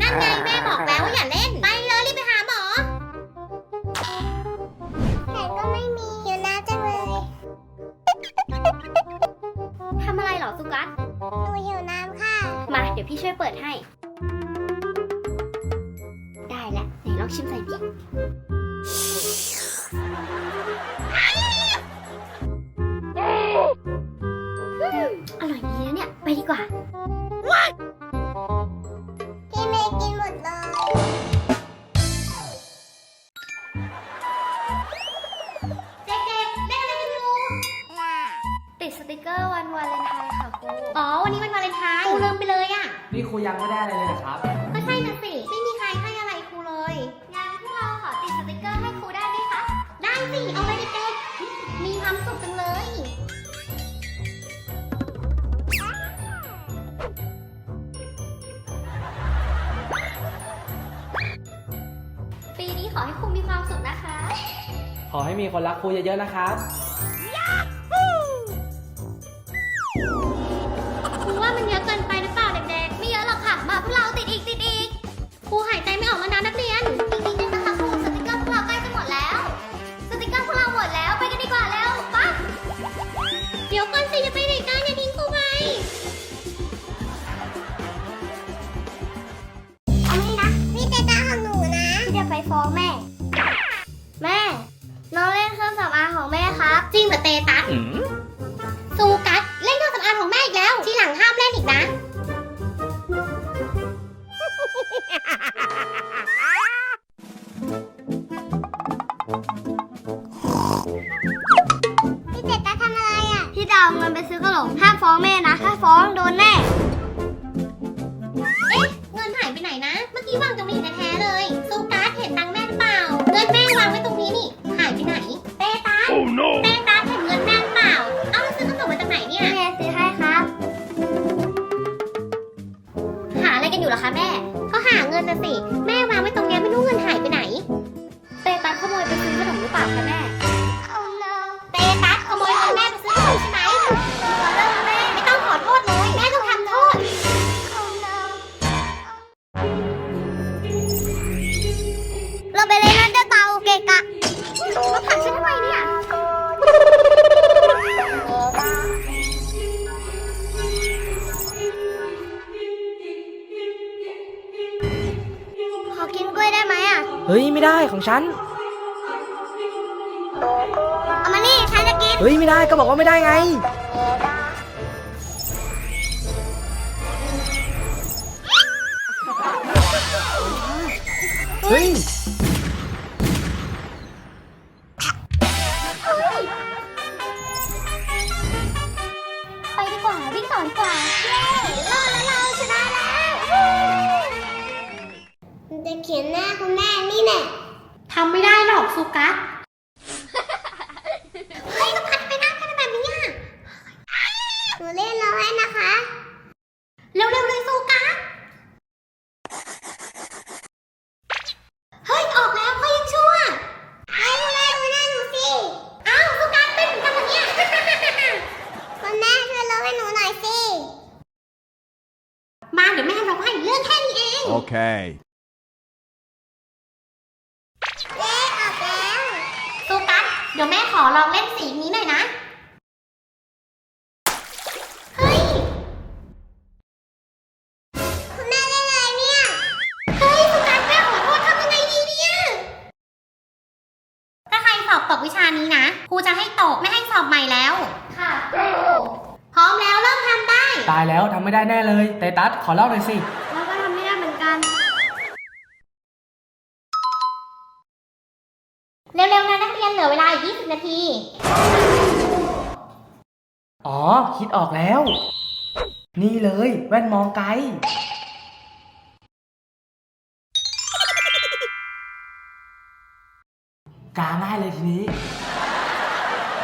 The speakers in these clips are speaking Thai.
นั่นไงแม่บอกแล้วว่าอย่าเล่น ไปเลยรีบไปหาหมอแต่ก็ไม่มีอยู่นะจังเลย ทำอะไรเหรอสุกัส หนูหิวน้ำค่ะ มา เดี๋ยวพี่ช่วยเปิดให้ ได้แล้วไหนลองชิมใส่ดิอืมอร่อยดีนะเนี่ย ไปดีกว่า รูยังไม่ได้อะไรเลยนะครับ ก็ใช่นะสิ ไม่มีใครให้อะไรครูเลยงั้นพวกเราขอติดสติกเกอร์ให้ครูได้ไหมคะ ได้สิ เอาเลยเด็กๆมีความสุขจังเลย ปีนี้ขอให้ครูมีความสุขนะคะ ขอให้มีคนรักครูเยอะๆนะครับ ฟ้องแม่ แม่ น้องเล่นเครื่องสำอางของแม่ครับ จริงเหรอเตตัสซูกัสเล่นเครื่องสำอางของแม่อีกแล้ว ทีหลังห้ามเล่นอีกนะ พี่แต่ตาทำอะไรอะ พี่ดาวเงินไปซื้อขนมห้ามฟ้องแม่นะ ถ้าฟ้องโดนแน่ ฉัน เอามานี่ฉันจะกิน เฮ้ยไม่ได้ก็บอกว่าไม่ได้ไง เฮ้ย ไปดีกว่าวิ่งต่อดีกว่าเย้รอดแล้วเราชนะแล้วมันจะเขียนหน้าคุณแม่นี่แน่ ทำไม่ได้หรอกสุกัสเฮ้ยก็พัดไปหน้ากันแบบนี้อะหนูเล่นร้อยนะคะ เร็วๆเลยสุกัสเฮ้ยออกแล้วเขายังชั่วให้คุณแม่ดูหน้าหนูสิอ้าวสุกัสเป็นเหมือนกันเหรอเนี่ยคุณแม่ช่วยลบให้หนูหน่อยสิมาเดี๋ยวแม่เราให้เรื่องแค่นี้เอง Okay. เย้ออกแล้ว สุกัสเดี๋ยวแม่ ขอลองเล่นสีนี้หน่อยนะ เฮ้ย คุณแม่เล่นอะไรเนี่ย เฮ้ยสุกัสแม่ขอโทษทำยังไงดีเนี่ย ถ้าใครสอบตกวิชานี้นะ ครูจะให้ตกไม่ให้สอบใหม่แล้ว ค่ะครูพร้อมแล้วเริ่มทำได้ ตายแล้วทำไม่ได้แน่เลยเตตัสขอเล่าหน่อยสิ แล้วก็ทำไม่ได้เหมือนกัน เร็วๆนะนัก เรียนเหลือเวลาอีก20 นาที อ๋อ คิดออกแล้ว นี่เลยแว่นมองไกล กาง่ายเลยทีนี้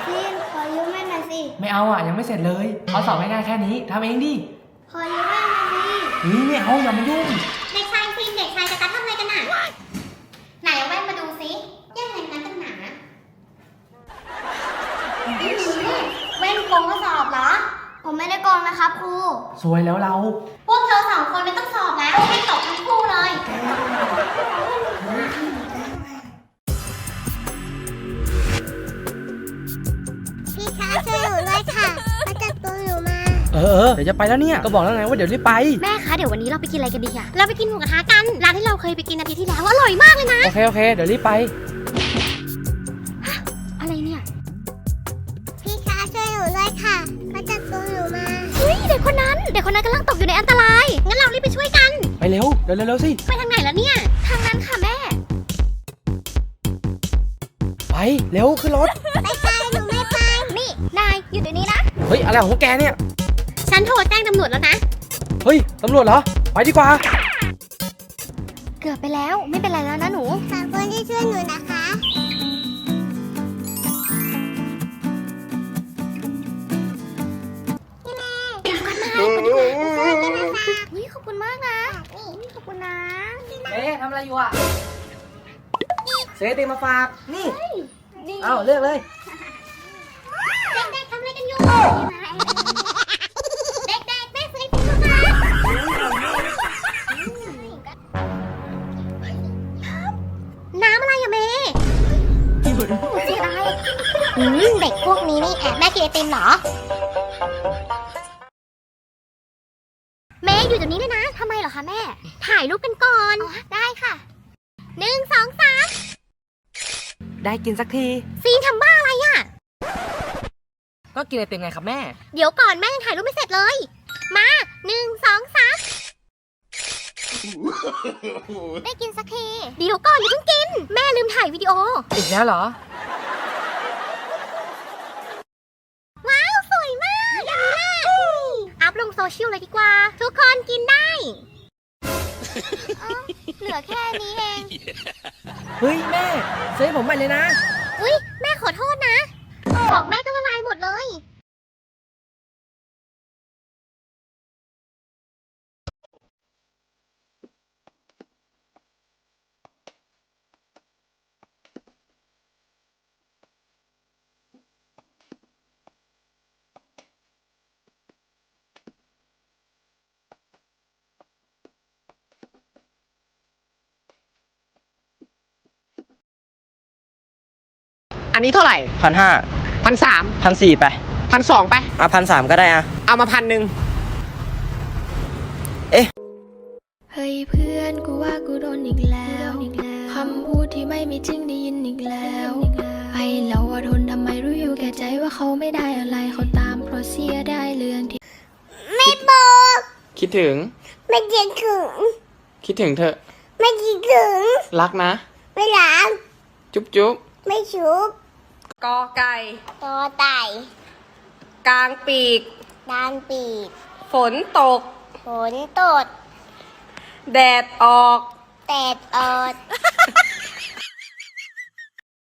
พี่ขอยืมแม่หน่อยสิ ไม่เอาอะ ยังไม่เสร็จเลยเขาสอบง่ายๆแค่นี้ทำเองดิขอยืมแม่หน่อยสิเฮ้ยไม่เอาอย่ามายุ่ง เด็กชายฟิล์มเด็กชายจะกัดทำอะไรกันน่ะ งข้อสอบเหรอ ผมไม่ได้โกงนะครับครู สวยแล้วเรา พวกเธอสองคนไม่ต้องสอบนะวให้ตกทั้งคู่เลย พี่คะช่วยหนูด้วยค่ะมาจับตัมาเออเดี๋ยวจะไปแล้วเนี่ย ก็บอกแล้วไงว่าเดี๋ยวรีบไป แม่คะเดี๋ยววันนี้เราไปกินอะไรกันดีคะเราไปกินหมูกระทะกัน ร้านที่เราเคยไปกินอาทิตย์ที่แล้วอร่อยมากเลยนะ โอเค โอเค เดี๋ยวรีบไป คนนั้นเด็กคนนั้นกำลังตกอยู่ในอันตราย งั้นเรารีบไปช่วยกัน ไปเร็วเร็วเร็วเร็วสิ ไปทางไหนแล้วเนี่ย ทางนั้นค่ะแม่ ไปเร็วขึ้นรถไม่ไปหนูไม่ไป นี่ นายอยู่เดี๋ยวนี้นะ เฮ้ยอะไรของพวกแกเนี่ย ฉันโทรแจ้งตำรวจแล้วนะ เฮ้ยตำรวจเหรอ ไปดีกว่า เกือบไปแล้วไม่เป็นไรแล้วนะหนู ขอบคุณที่ช่วยหนูนะคะ เฮ้ยขอบคุณมากนะนี่ขอบคุณนะเอ๊ะทำอะไรอยู่อะเซติมาฝากนี่เอ้าเลือกเลย เด็กๆทำอะไรกันอยู่เด็กๆแม่ซื้อให้คุณค่ะน้ำอะไรอะเมย์เสียดายอืมเด็กพวกนี้นี่แอบแม่กินไอติมเหรอ รูปกันก่อน ได้ค่ะ หนึ่งสองสามได้กินสักที ซีนทำบ้าอะไรอะก็กินไอติมไงครับแม่ เดี๋ยวก่อนแม่ยังถ่ายรูปไม่เสร็จเลย มาหนึ่งสองสามได้กินสักที เดี๋ยวก่อนอย่าเพิ่งกิน แม่ลืมถ่ายวิดีโอ อีกแล้วเหรอ ว้าว สวยมากอย่างนี้แหละอัพลงโซเชียลเลยดีกว่า ทุกคนกินได้ เอ้าเหลือแค่นี้เอง เฮ้ยแม่ซื้อให้ผมใหม่เลยนะ อุ้ยแม่ขอโทษนะ บอกแม่ก็ละลายหมดเลย อั นนี้เท่าไหร่พันห้าพันสามพันสี่ไปพันสองไปอะพันสามก็ได้อะ เอามาพันหนึ่งเฮ้ยเพื่อนกูว่ากูโดนอีกแล้วคำพูดที่ไม่มีจริงได้ยินอีกแล้วไอเราอะทนทำไมรู้อยู่แก่ใจว่าเขาไม่ได้อะไรเขาตามเพราะเสียได้เรื่องที่ ไม่บอกคิดถึง ไม่คิดถึง คิดถึงเธอะไม่คิดถึง รักนะ ไม่รัก จุ๊บจุ๊บไม่ชุบ กอไก่ตัวไต่กลางปีก ดานปีกฝนตก ฝนตดแดดออก แตดออด